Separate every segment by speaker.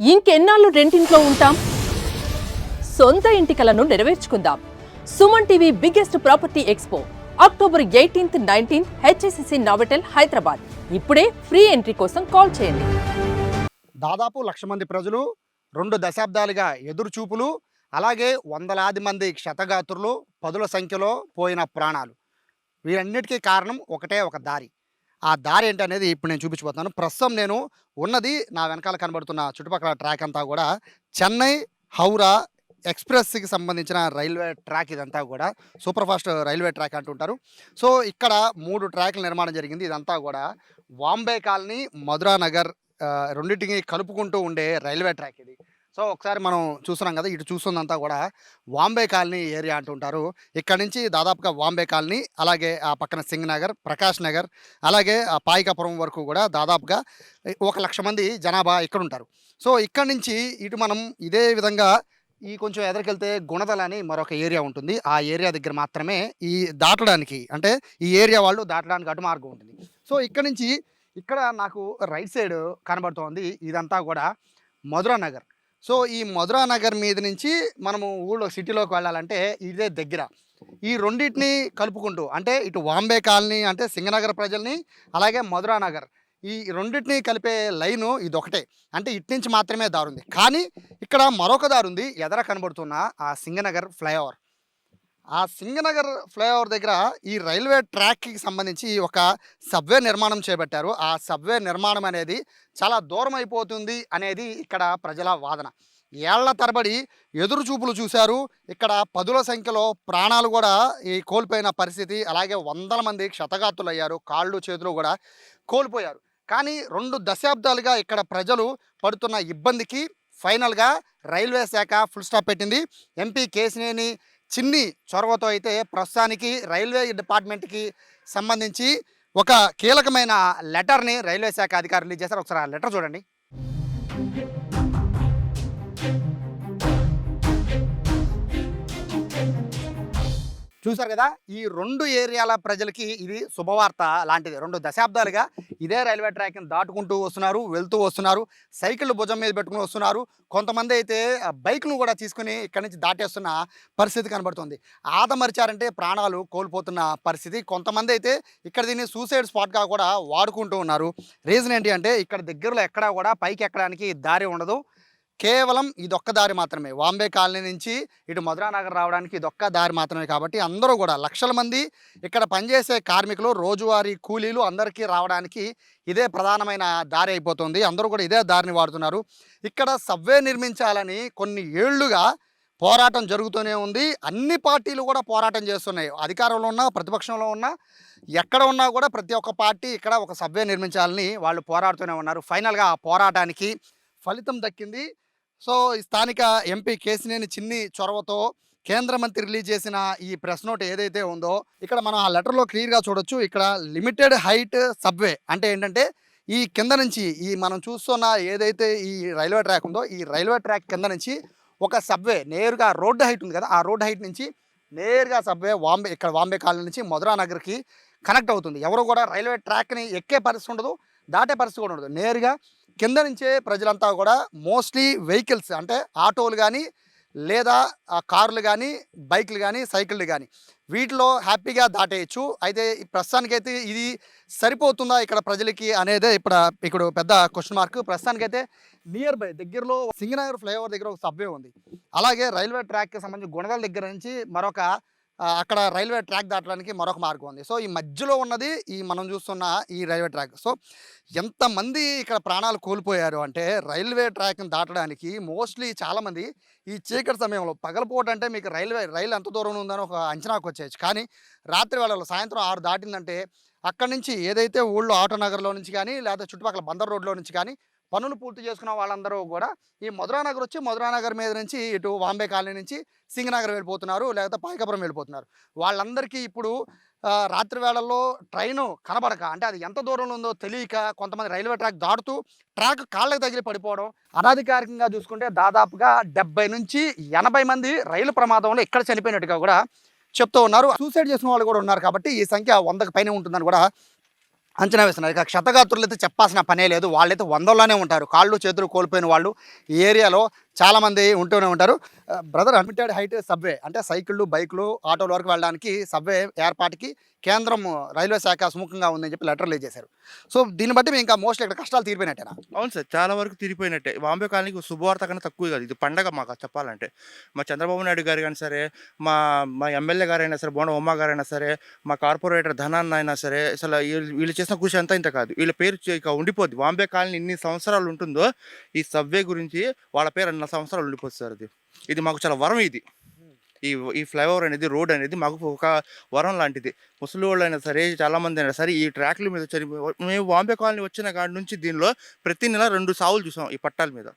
Speaker 1: ఇంకెన్నాళ్ళు రెంటింట్లో ఉంటాం? సొంత ఇంటి కలను నెరవేర్చుకుందాం. Suman TV biggest property expo. October eighteenth nineteenth HSCC Novotel Hyderabad. ఇప్పుడే ఫ్రీ ఎంట్రీ కోసం కాల్ చేయండి.
Speaker 2: దాదాపు లక్ష మంది ప్రజలు రెండు దశాబ్దాలుగా ఎదురుచూపులు అలాగే వందలాది మంది క్షతగాత్రులు పదుల సంఖ్యలో పోయిన ప్రాణాలు. వీరన్నిటికీ కారణం ఒకటే ఒక దారి. ఆ దారి ఏంటనేది ఇప్పుడు నేను చూపించబోతున్నాను. ప్రస్తుతం నేను ఉన్నది నా వెనకాల కనబడుతున్న చుట్టుపక్కల ట్రాక్ అంతా కూడా చెన్నై హౌరా ఎక్స్ప్రెస్కి సంబంధించిన రైల్వే ట్రాక్ ఇదంతా కూడా. సూపర్ ఫాస్ట్ రైల్వే ట్రాక్ అంటుంటారు సో ఇక్కడ మూడు ట్రాక్ల నిర్మాణం జరిగింది. ఇదంతా కూడా వాంబే కాలనీ మధురా నగర్ రెండింటిని కలుపుకుంటూ ఉండే రైల్వే ట్రాక్ ఇది. సో ఒకసారి మనం చూస్తున్నాం కదా ఇటు చూస్తుందంతా కూడా వాంబే కాలనీ ఏరియా అంటుంటారు. ఇక్కడ నుంచి దాదాపుగా వాంబే కాలనీ అలాగే ఆ పక్కన సింగ్ నగర్ ప్రకాష్ నగర్ అలాగే ఆ పాయికాపురం వరకు కూడా దాదాపుగా ఒక లక్ష మంది జనాభా ఇక్కడ ఉంటారు సో ఇక్కడ నుంచి ఇటు మనం ఇదే విధంగా ఈ కొంచెం ఎదరికెళ్తే గుణదల అని మరొక ఏరియా ఉంటుంది. ఆ ఏరియా దగ్గర మాత్రమే ఈ దాటడానికి అంటే ఈ ఏరియా వాళ్ళు దాటడానికి అటు మార్గం ఉంటుంది. సో ఇక్కడ నుంచి ఇక్కడ నాకు రైట్ సైడ్ కనబడుతోంది. ఇదంతా కూడా మధురా నగర్. సో ఈ మధురా నగర్ మీద నుంచి మనము ఊళ్ళో సిటీలోకి వెళ్ళాలంటే ఇదే దగ్గర. ఈ రెండింటిని కలుపుకుంటూ అంటే ఇటు వాంబే కాలనీ అంటే సింగనగర్ ప్రజల్ని అలాగే మధురా నగర్. ఈ రెండింటిని కలిపే లైను ఇది ఒకటే అంటే ఇటు నుంచి మాత్రమే దారుంది కానీ ఇక్కడ మరొక దారి ఉంది. ఎదర కనబడుతున్న ఆ సింగనగర్ ఫ్లైఓవర్. ఆ సింగనగర్ ఫ్లైఓవర్ దగ్గర ఈ రైల్వే ట్రాక్కి సంబంధించి ఒక సబ్వే నిర్మాణం చేపట్టారు. ఆ సబ్వే నిర్మాణం అనేది చాలా దూరం అయిపోతుంది అనేది ఇక్కడ ప్రజల వాదన. ఏళ్ళ తరబడి ఎదురు చూపులు చూశారు. ఇక్కడ పదుల సంఖ్యలో ప్రాణాలు కూడా ఈ కోల్పోయిన పరిస్థితి. అలాగే వందల మంది క్షతగాత్రులు అయ్యారు కాళ్ళు చేతులు కూడా కోల్పోయారు. కానీ రెండు దశాబ్దాలుగా ఇక్కడ ప్రజలు పడుతున్న ఇబ్బందికి ఫైనల్గా రైల్వే శాఖ ఫుల్ స్టాప్ పెట్టింది. ఎంపీ కేసినేని చిన్ని చొరవతో అయితే ప్రస్తుతానికి రైల్వే డిపార్ట్మెంట్కి సంబంధించి ఒక కీలకమైన లెటర్ని రైల్వే శాఖ అధికారులు చేశారు. ఒకసారి ఆ లెటర్ చూడండి. చూసారు కదా? ఈ రెండు ఏరియాల ప్రజలకి ఇది శుభవార్త లాంటిది. రెండు దశాబ్దాలుగా ఇదే రైల్వే ట్రాక్ని దాటుకుంటూ వస్తున్నారు వెళ్తూ వస్తున్నారు సైకిల్ భుజం మీద పెట్టుకుని వస్తున్నారు. కొంతమంది అయితే బైక్ను కూడా తీసుకుని ఇక్కడి నుంచి దాటేస్తున్న పరిస్థితి కనబడుతుంది. ఆదమరిచారంటే ప్రాణాలు కోల్పోతున్న పరిస్థితి. కొంతమంది అయితే ఇక్కడ దీన్ని సూసైడ్ స్పాట్గా కూడా వాడుకుంటూ ఉన్నారు. రీజన్ ఏంటి అంటే ఇక్కడ దగ్గరలో ఎక్కడా కూడా పైకి ఎక్కడానికి దారి ఉండదు. కేవలం ఇదొక్క దారి మాత్రమే. వాంబే కాలనీ నుంచి ఇటు మధురా నగర్ రావడానికి ఇదొక్క దారి మాత్రమే కాబట్టి అందరూ కూడా లక్షల మంది ఇక్కడ పనిచేసే కార్మికులు రోజువారీ కూలీలు అందరికీ రావడానికి ఇదే ప్రధానమైన దారి అయిపోతుంది. అందరూ కూడా ఇదే దారిని వాడుతున్నారు. ఇక్కడ సబ్వే నిర్మించాలని కొన్ని ఏళ్ళుగా పోరాటం జరుగుతూనే ఉంది. అన్ని పార్టీలు కూడా పోరాటం చేస్తున్నాయి. అధికారంలో ఉన్నా ప్రతిపక్షంలో ఉన్నా ఎక్కడ ఉన్నా కూడా ప్రతి ఒక్క పార్టీ ఇక్కడ ఒక సబ్వే నిర్మించాలని వాళ్ళు పోరాడుతూనే ఉన్నారు. ఫైనల్గా ఆ పోరాటానికి ఫలితం దక్కింది. సో ఈ స్థానిక ఎంపీ కేసినేని చిన్ని చొరవతో కేంద్ర మంత్రి రిలీజ్ చేసిన ఈ ప్రెస్ నోట్ ఏదైతే ఉందో ఇక్కడ మనం ఆ లెటర్లో క్లియర్గా చూడొచ్చు. ఇక్కడ లిమిటెడ్ హైట్ సబ్వే అంటే ఏంటంటే ఈ కింద నుంచి ఈ మనం చూస్తున్న ఏదైతే ఈ రైల్వే ట్రాక్ ఉందో ఈ రైల్వే ట్రాక్ కింద నుంచి ఒక సబ్వే నేరుగా రోడ్డు హైట్ ఉంది కదా ఆ రోడ్డు హైట్ నుంచి నేరుగా సబ్వే వాంబే ఇక్కడ వాంబే కాలనీ నుంచి మధురా నగర్కి కనెక్ట్ అవుతుంది. ఎవరు కూడా రైల్వే ట్రాక్ని ఎక్కే పరిస్థితి ఉండదు దాటే పరిస్థితి కూడా ఉండదు. నేరుగా కింద నుంచే ప్రజలంతా కూడా మోస్ట్లీ వెహికల్స్ అంటే ఆటోలు కానీ లేదా కార్లు కానీ బైక్లు కానీ సైకిళ్ళు కానీ వీటిలో హ్యాపీగా దాటేయచ్చు. అయితే ఈ ప్రస్తుతానికైతే ఇది సరిపోతుందా ఇక్కడ ప్రజలకి అనేదే ఇప్పుడు ఇక్కడ పెద్ద క్వశ్చన్ మార్క్ ప్రస్తుతానికైతే నియర్ బై దగ్గరలో సింగనగర్ ఫ్లైఓవర్ దగ్గర ఒక సబ్వే ఉంది. అలాగే రైల్వే ట్రాక్కి సంబంధించి గుణదల దగ్గర నుంచి మరొక అక్కడ రైల్వే ట్రాక్ దాటడానికి మరొక మార్గం ఉంది. సో ఈ మధ్యలో ఉన్నది ఈ మనం చూస్తున్న ఈ రైల్వే ట్రాక్. సో ఎంతమంది ఇక్కడ ప్రాణాలు కోల్పోయారు అంటే రైల్వే ట్రాక్ని దాటడానికి మోస్ట్లీ చాలామంది ఈ చీకటి సమయంలో పగలపోవటం అంటే మీకు రైల్వే రైలు ఎంత దూరం ఉందని ఒక అంచనాకు వచ్చేయచ్చు. కానీ రాత్రి వేళలో సాయంత్రం ఆరు దాటిందంటే అక్కడి నుంచి ఏదైతే ఊళ్ళో ఆటో నగర్లో నుంచి కానీ లేదా చుట్టుపక్కల బందర్ రోడ్లో నుంచి కానీ పనులు పూర్తి చేసుకున్న వాళ్ళందరూ కూడా ఈ మధురా నగర్ వచ్చి మధురా నగర్ మీద నుంచి ఇటు వాంబే కాలనీ నుంచి సింగనగర్ వెళ్ళిపోతున్నారు లేకపోతే పాయకపురం వెళ్ళిపోతున్నారు. వాళ్ళందరికీ ఇప్పుడు రాత్రివేళల్లో రాత్రి వేళల్లో ట్రైను కనబడక అంటే అది ఎంత దూరంలో ఉందో తెలియక కొంతమంది రైల్వే ట్రాక్ దాటుతూ ట్రాక్ కాళ్ళకి తగిలి పడిపోవడం అనధికారికంగా చూసుకుంటే దాదాపుగా డెబ్బై నుంచి ఎనభై మంది రైలు ప్రమాదంలో ఇక్కడ చనిపోయినట్టుగా కూడా చెప్తూ ఉన్నారు. సూసైడ్ చేసిన వాళ్ళు కూడా ఉన్నారు కాబట్టి ఈ సంఖ్య వందకు పైన ఉంటుందని కూడా అంచనా వేస్తున్నారు. ఇక క్షతగాత్రులు అయితే చెప్పాల్సిన పనే లేదు. వాళ్ళైతే వందల్లోనే ఉంటారు. కాళ్ళు చేతులు కోల్పోయిన వాళ్ళు ఈ ఏరియాలో చాలామంది ఉంటూనే ఉంటారు. బ్రదర్ అన్లిమిటెడ్ హైట్ సబ్వే అంటే సైకిళ్ళు బైకులు ఆటోల వరకు వెళ్ళడానికి సబ్వే ఏర్పాటుకి కేంద్రం రైల్వే శాఖ సుముఖంగా ఉందని చెప్పి లెటర్ చేశారు. సో దీన్ని బట్టి మేము ఇంకా మోస్ట్లీ ఇక్కడ కష్టాలు తీరిపోయినట్టేనా?
Speaker 3: అవును సార్ చాలా వరకు తిరిగిపోయినట్టే బాంబే కాలనీకి శుభవార్త కన్నా తక్కువ కాదు. ఇది పండగ మాకు చెప్పాలంటే. మా చంద్రబాబు నాయుడు గారు కానీ సరే మా మా ఎమ్మెల్యే గారైనా సరే బోన ఉమ్మ గారైనా సరే మా కార్పొరేటర్ ధనాన్న అయినా సరే అసలు వీళ్ళు చేసిన కృషి అంతా ఇంత కాదు. వీళ్ళ పేరు చే- ఇక ఉండిపోద్ది. బాంబే కాలనీ ఇన్ని సంవత్సరాలు ఉంటుందో ఈ సబ్వే గురించి వాళ్ళ పేరు అన్న సంవత్సరాలు ఉండిపోతుంది సార్ ఇది ఇది మాకు చాలా వరం ఇది. ఈ ఈ ఫ్లైఓవర్ అనేది రోడ్ అనేది మాకు ఒక వరం లాంటిది. ముసలి వాళ్ళు అయినా సరే చాలామంది అయినా సరే ఈ ట్రాక్ల మీద చనిపో మేము బాంబే కాలనీ వచ్చిన కాడి నుంచి దీనిలో ప్రతి నెల రెండు సావులు చూసాం ఈ పట్టాల మీద.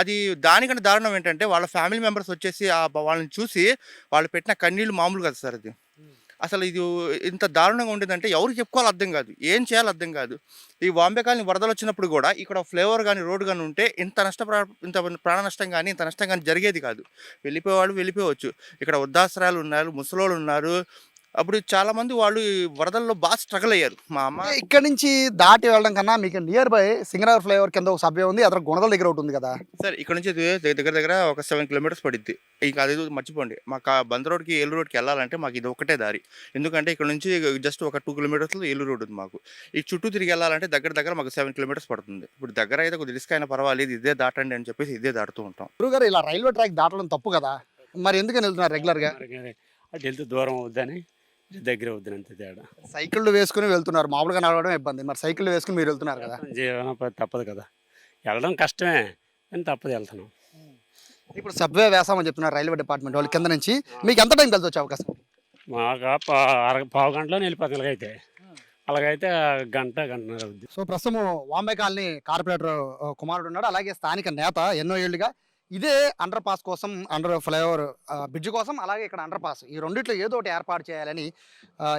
Speaker 3: అది దానికంటే దారుణం ఏంటంటే వాళ్ళ ఫ్యామిలీ మెంబర్స్ వచ్చేసి ఆ వాళ్ళని చూసి వాళ్ళు పెట్టిన కన్నీళ్ళు మామూలు కదా సార్ అది. అసలు ఇది ఇంత దారుణంగా ఉండేదంటే ఎవరికి చెప్పుకోవాలి అర్థం కాదు. ఏం చేయాలి అర్థం కాదు. ఈ బాంబే కాలనీ వరదలు వచ్చినప్పుడు కూడా ఇక్కడ ఫ్లేవర్ కానీ రోడ్ కానీ ఉంటే ఇంత నష్ట ఇంత ప్రాణ నష్టం కానీ ఇంత నష్టం కానీ జరిగేది కాదు. వెళ్ళిపోయేవాళ్ళు వెళ్ళిపోవచ్చు. ఇక్కడ వృద్ధాశ్రయాలు ఉన్నారు ముసలోళ్ళు ఉన్నారు అప్పుడు చాలా మంది వాళ్ళు వరదల్లో బాగా స్ట్రగుల్ అయ్యారు. మా అమ్మ
Speaker 2: ఇక్కడ నుంచి దాటి వెళ్ళడం కన్నా మీకు నియర్ బై సింగనగర్ ఫ్లైఓవర్ కింద ఒక సబ్వే ఉంది అతను గుణదల దగ్గర ఒకటి ఉంది కదా.
Speaker 3: సార్ ఇక్కడ నుంచి దగ్గర దగ్గర ఒక సెవెన్ కిలోమీటర్స్ పడిద్ది. ఇంకా అది మర్చిపోండి. మాకు ఆ బంద్ రోడ్కి ఏలూరు రోడ్కి వెళ్ళాలంటే మాకు ఇది ఒకటే దారి. ఎందుకంటే ఇక్కడ నుంచి జస్ట్ ఒక టూ కిలోమీటర్స్లో ఏలూరు రోడ్ ఉంది మాకు. ఈ చుట్టూ తిరిగి వెళ్ళాలంటే దగ్గర దగ్గర మాకు సెవెన్ కిలోమీటర్స్ పడుతుంది. ఇప్పుడు దగ్గర అయితే కొద్ది రిస్క్ అయినా పర్వాలేదు ఇదే దాటండి అని చెప్పేసి ఇదే దాటుతూ ఉంటాం.
Speaker 2: గురుగారు ఇలా రైల్వే ట్రాక్ దాటడం తప్పు కదా? మరి ఎందుకని వెళ్తున్నారు రెగ్యులర్గా
Speaker 4: మరి అటు వెళ్తే దూరం అవుద్దని దగ్గర అంతే తేడా.
Speaker 2: సైకిళ్ళు వేసుకుని వెళ్తున్నారు. మామూలుగా నడవడం ఇబ్బంది. మరి సైకిళ్ళు వేసుకుని మీరు వెళ్తున్నారు కదా?
Speaker 4: జీవనం తప్పదు కదా. వెళ్ళడం కష్టమే కానీ తప్పదు వెళ్తున్నాం
Speaker 2: ఇప్పుడు సబ్వే వేసామని చెప్తున్నారు రైల్వే డిపార్ట్మెంట్ వాళ్ళు కింద నుంచి. మీకు ఎంత టైం కలిసి వచ్చే అవకాశం?
Speaker 4: మాకు అర పావు గంటలో వెళ్ళిపోతుంది ఇలాగైతే. అలాగైతే గంట గంటన్నర అవుద్ది.
Speaker 2: సో ప్రస్తుతం వాంబే కాలనీ కార్పొరేటర్ కుమారుడు ఉన్నాడు. అలాగే స్థానిక నేత ఎన్నో ఏళ్ళుగా ఇదే అండర్ పాస్ కోసం అండర్ ఫ్లైఓవర్ బ్రిడ్జ్ కోసం అలాగే ఇక్కడ అండర్ పాస్ ఈ రెండిట్లో ఏదో ఒకటి ఏర్పాటు చేయాలని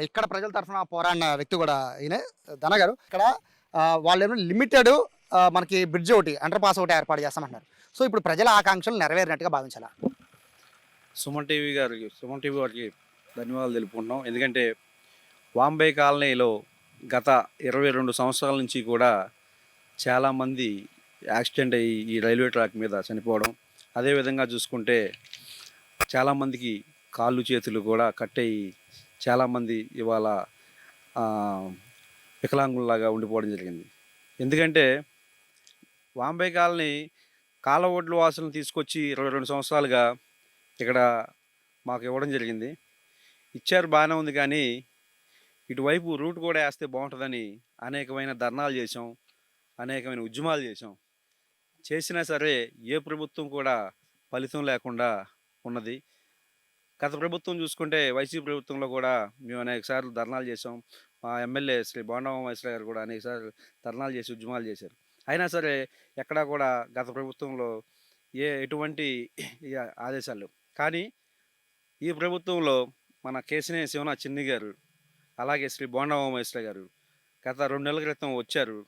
Speaker 2: ఇక్కడ ప్రజల తరఫున పోరాడిన వ్యక్తి కూడా ఈయన ధన గారు. ఇక్కడ వాళ్ళు వాళ్ళేమో లిమిటెడ్ మనకి బ్రిడ్జ్ ఒకటి అండర్ పాస్ ఒకటి ఏర్పాటు చేస్తామంటున్నారు. సో ఇప్పుడు ప్రజల ఆకాంక్షలు నెరవేరినట్టుగా భావించాలా?
Speaker 5: సుమన్ టీవీ గారికి సుమన్ టీవీ వారికి ధన్యవాదాలు తెలుపుకుంటున్నాం. ఎందుకంటే వాంబే కాలనీలో గత ఇరవై రెండు సంవత్సరాల నుంచి కూడా చాలామంది యాక్సిడెంట్ అయ్యి ఈ రైల్వే ట్రాక్ మీద చనిపోవడం అదేవిధంగా చూసుకుంటే చాలామందికి కాళ్ళు చేతులు కూడా కట్టయి చాలామంది ఇవాళ వికలాంగుల్లాగా ఉండిపోవడం జరిగింది. ఎందుకంటే వాంబే కాలనీ కాలవొడ్ల వాసులను తీసుకొచ్చి ఇరవై రెండు సంవత్సరాలుగా ఇక్కడ మాకు ఇవ్వడం జరిగింది. ఇచ్చారు బాగానే ఉంది కానీ ఇటువైపు రూట్ కూడా వేస్తే బాగుంటుందని అనేకమైన ధర్నాలు చేసాం అనేకమైన ఉద్యమాలు చేసాం చేసినా సరే ఏ ప్రభుత్వం కూడా ఫలితం లేకుండా ఉన్నది. గత ప్రభుత్వం చూసుకుంటే వైసీపీ ప్రభుత్వంలో కూడా మేము అనేక సార్లు ధర్నాలు చేసాం మా ఎమ్మెల్యే శ్రీ బోండమ్మ మైశ్వర గారు కూడా అనేక సార్లు ధర్నాలు చేసి ఉద్యమాలు చేశారు. అయినా సరే ఎక్కడా కూడా గత ప్రభుత్వంలో ఏ ఎటువంటి ఆదేశాలు కానీ ఈ ప్రభుత్వంలో మన కేసినే శివన చిన్ని గారు అలాగే శ్రీ బోండమేశ్వర గారు గత రెండు నెలల క్రితం వచ్చారు.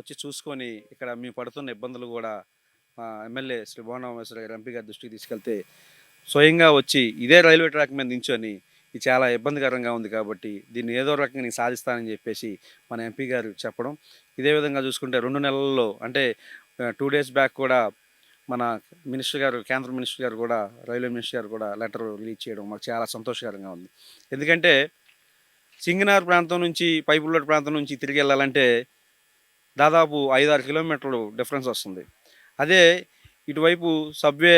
Speaker 5: వచ్చి చూసుకొని ఇక్కడ మేము పడుతున్న ఇబ్బందులు కూడా మా ఎమ్మెల్యే శ్రీ బోండమేశ్వర గారు ఎంపీ గారి దృష్టికి తీసుకెళ్తే స్వయంగా వచ్చి ఇదే రైల్వే ట్రాక్ మీద నించొని ఇది చాలా ఇబ్బందికరంగా ఉంది కాబట్టి దీన్ని ఏదో రకంగా నేను సాధిస్తానని చెప్పేసి మన ఎంపీ గారు చెప్పడం. ఇదే విధంగా చూసుకుంటే రెండు నెలల్లో అంటే టూ డేస్ బ్యాక్ కూడా మన మినిస్టర్ గారు కేంద్ర మినిస్టర్ గారు కూడా రైల్వే మినిస్టర్ గారు కూడా లెటర్ రిలీజ్ చేయడం మాకు చాలా సంతోషకరంగా ఉంది. ఎందుకంటే సింగనార్ ప్రాంతం నుంచి పైపుల్లోడ్ ప్రాంతం నుంచి తిరిగి వెళ్ళాలంటే దాదాపు ఐదు ఆరు కిలోమీటర్లు డిఫరెన్స్ వస్తుంది. అదే ఇటువైపు సబ్వే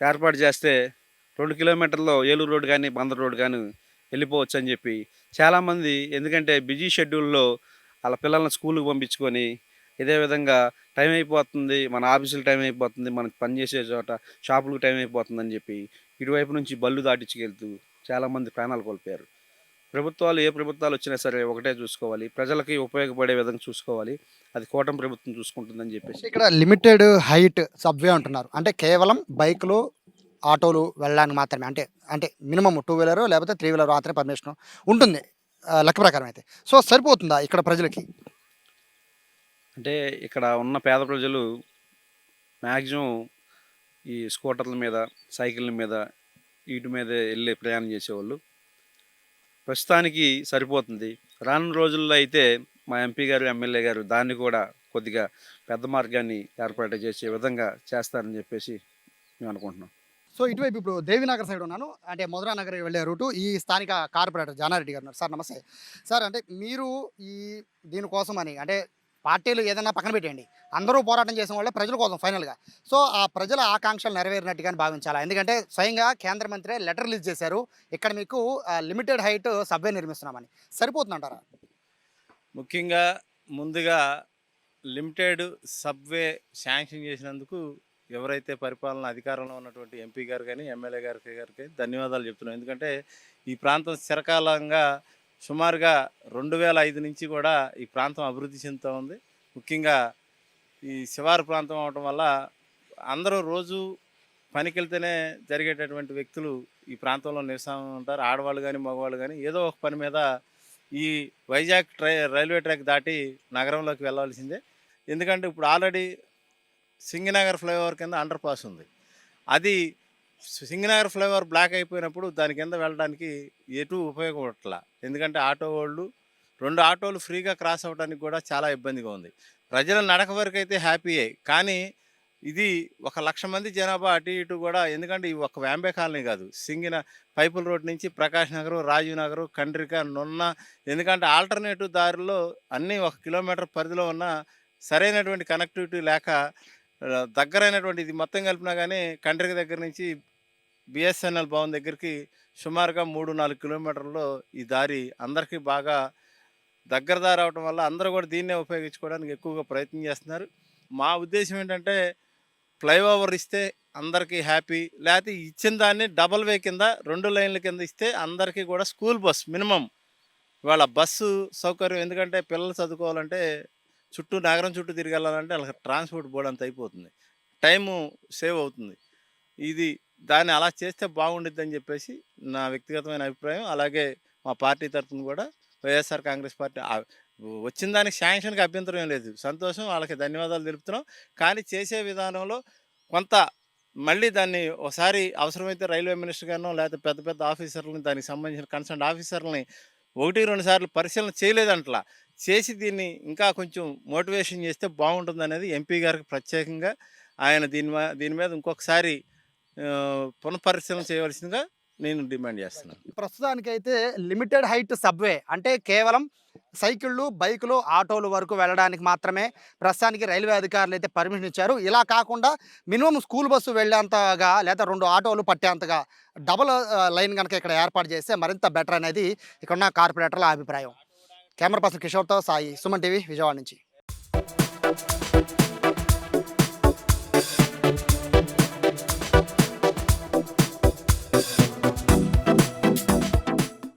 Speaker 5: ఏర్పాటు చేస్తే రెండు కిలోమీటర్లో ఏలూరు రోడ్ కానీ బందర్ రోడ్ కానీ వెళ్ళిపోవచ్చు అని చెప్పి చాలామంది ఎందుకంటే బిజీ షెడ్యూల్లో వాళ్ళ పిల్లల్ని స్కూల్కి పంపించుకొని ఇదే విధంగా టైం అయిపోతుంది మన ఆఫీసులు టైం అయిపోతుంది మనకి పని చేసే చోట షాపులకు టైం అయిపోతుంది అని చెప్పి ఇటువైపు నుంచి బళ్ళు దాటించుకెళ్తూ చాలామంది ప్రాణాలు కోల్పోయారు. ప్రభుత్వాలు ఏ ప్రభుత్వాలు వచ్చినా సరే ఒకటే చూసుకోవాలి. ప్రజలకి ఉపయోగపడే విధంగా చూసుకోవాలి. అది కూటమి ప్రభుత్వం చూసుకుంటుందని చెప్పేసి.
Speaker 2: ఇక్కడ లిమిటెడ్ హైట్ సబ్వే అంటున్నారు. అంటే కేవలం బైకులు ఆటోలు వెళ్ళడానికి మాత్రమే. అంటే అంటే మినిమం టూ వీలర్ లేకపోతే త్రీ వీలర్ మాత్రమే పర్మిషన్ ఉంటుంది. లెక్క ప్రకారం అయితే. సో సరిపోతుందా ఇక్కడ ప్రజలకి?
Speaker 5: అంటే ఇక్కడ ఉన్న పేద ప్రజలు మ్యాక్సిమం ఈ స్కూటర్ల మీద సైకిళ్ళ మీద వీటి మీద వెళ్ళి ప్రయాణం చేసేవాళ్ళు. ప్రస్తుతానికి సరిపోతుంది. రానున్న రోజుల్లో అయితే మా ఎంపీ గారు ఎమ్మెల్యే గారు దాన్ని కూడా కొద్దిగా పెద్ద మార్గాన్ని ఏర్పాటు చేసే విధంగా చేస్తారని చెప్పేసి మేము అనుకుంటున్నాం.
Speaker 2: సో ఇటువైపు ఇప్పుడు దేవినగర్ సైడ్ ఉన్నాను. అంటే మధురా నగర్ వెళ్ళే రూటు ఈ స్థానిక కార్పొరేటర్ జానారెడ్డి గారు ఉన్నారు. సార్ నమస్తే. సార్ అంటే మీరు ఈ దీనికోసం అని అంటే పార్టీలు ఏదైనా పక్కన పెట్టేయండి. అందరూ పోరాటం చేసిన వాళ్ళే ప్రజల కోసం ఫైనల్గా. సో ఆ ప్రజల ఆకాంక్షలు నెరవేరినట్టుగానే భావించాలి? ఎందుకంటే స్వయంగా కేంద్ర మంత్రి లెటర్ రిలీజ్ చేశారు. ఇక్కడ మీకు లిమిటెడ్ హైట్ సబ్వే నిర్మిస్తున్నామని. సరిపోతుందంటారా?
Speaker 6: ముఖ్యంగా ముందుగా లిమిటెడ్ సబ్వే శాంక్షన్ చేసినందుకు ఎవరైతే పరిపాలన అధికారంలో ఉన్నటువంటి ఎంపీ గారు కానీ ఎమ్మెల్యే గారికి గారికి ధన్యవాదాలు చెప్తున్నాం. ఎందుకంటే ఈ ప్రాంతం చిరకాలంగా సుమారుగా రెండు వేల ఐదు నుంచి కూడా ఈ ప్రాంతం అభివృద్ధి చెందుతూ ఉంది. ముఖ్యంగా ఈ శివారు ప్రాంతం అవటం వల్ల అందరూ రోజు పనికి వెళ్తేనే జరిగేటటువంటి వ్యక్తులు ఈ ప్రాంతంలో నివసం ఉంటారు. ఆడవాళ్ళు కానీ మగవాళ్ళు కానీ ఏదో ఒక పని మీద ఈ వైజాగ్ ట్రై రైల్వే ట్రాక్ దాటి నగరంలోకి వెళ్ళవలసిందే. ఎందుకంటే ఇప్పుడు ఆల్రెడీ సింగనగర్ ఫ్లైఓవర్ కింద అండర్ పాస్ ఉంది. అది సింగనగర్ ఫ్లైఓవర్ బ్లాక్ అయిపోయినప్పుడు దాని కింద వెళ్ళడానికి ఎటు ఉపయోగపడట్లా. ఎందుకంటే ఆటో వాళ్ళు రెండు ఆటోలు ఫ్రీగా క్రాస్ అవ్వడానికి కూడా చాలా ఇబ్బందిగా ఉంది. ప్రజల నడక వరకు అయితే హ్యాపీయే కానీ ఇది ఒక లక్ష మంది జనాభా అటు ఇటు కూడా ఎందుకంటే ఇవి ఒక వ్యాంబే కాలనీ కాదు. సింగిన పైపుల్ రోడ్ నుంచి ప్రకాష్ నగర్ రాజీవ్ నగర్ కండ్రిక నున్న ఎందుకంటే ఆల్టర్నేటివ్ దారిలో అన్నీ ఒక కిలోమీటర్ పరిధిలో ఉన్న సరైనటువంటి కనెక్టివిటీ లేక దగ్గరైనటువంటి ఇది మొత్తం కలిపినా కానీ కండ్రిక దగ్గర నుంచి బిఎస్ఎన్ఎల్ భవన్ దగ్గరికి సుమారుగా మూడు నాలుగు కిలోమీటర్లో ఈ దారి అందరికీ బాగా దగ్గర దారి అవటం వల్ల అందరూ కూడా దీన్నే ఉపయోగించుకోవడానికి ఎక్కువగా ప్రయత్నం చేస్తున్నారు. మా ఉద్దేశం ఏంటంటే ఫ్లైఓవర్ ఇస్తే అందరికీ హ్యాపీ లేకపోతే ఇచ్చిన దాన్ని డబల్ వే కింద రెండు లైన్ల కింద ఇస్తే అందరికీ కూడా స్కూల్ బస్ మినిమం. ఇవాళ బస్సు సౌకర్యం ఎందుకంటే పిల్లలు చదువుకోవాలంటే చుట్టూ నగరం చుట్టూ తిరగాలంటే వాళ్ళకి ట్రాన్స్పోర్ట్ బోర్డు అంత అయిపోతుంది. టైము సేవ్ అవుతుంది. ఇది దాన్ని అలా చేస్తే బాగుండిద్ది అని చెప్పేసి నా వ్యక్తిగతమైన అభిప్రాయం. అలాగే మా పార్టీ తరఫున కూడా వైఎస్ఆర్ కాంగ్రెస్ పార్టీ వచ్చిన దానికి శాంక్షన్కి అభ్యంతరం ఏం లేదు. సంతోషం వాళ్ళకి ధన్యవాదాలు తెలుపుతున్నాం. కానీ చేసే విధానంలో కొంత మళ్ళీ దాన్ని ఒకసారి అవసరమైతే రైల్వే మినిస్టర్ గారినో లేకపోతే పెద్ద పెద్ద ఆఫీసర్లని దానికి సంబంధించిన కన్సర్న్ ఆఫీసర్లని ఒకటి రెండు సార్లు పరిశీలన చేయలేదంటలా. చేసి దీన్ని ఇంకా కొంచెం మోటివేషన్ చేస్తే బాగుంటుంది అనేది ఎంపీ గారికి ప్రత్యేకంగా ఆయన దీని దీని మీద ఇంకొకసారి పునఃపరిశీలన చేయవలసిందిగా నేను డిమాండ్ చేస్తున్నాను
Speaker 2: ప్రస్తుతానికైతే లిమిటెడ్ హైట్ సబ్వే అంటే కేవలం సైకిళ్ళు బైకులు ఆటోలు వరకు వెళ్ళడానికి మాత్రమే ప్రస్తుతానికి రైల్వే అధికారులు అయితే పర్మిషన్ ఇచ్చారు. ఇలా కాకుండా మినిమం స్కూల్ బస్సు వెళ్ళేంతగా లేదా రెండు ఆటోలు పట్టేంతగా డబుల్ లైన్ కనుక ఇక్కడ ఏర్పాటు చేస్తే మరింత బెటర్ అనేది ఇక్కడ ఉన్న కార్పొరేటర్ల అభిప్రాయం. కెమెరా పర్సన్ కిషోర్తో సాయి సుమన్ టీవీ విజయవాడ నుంచి.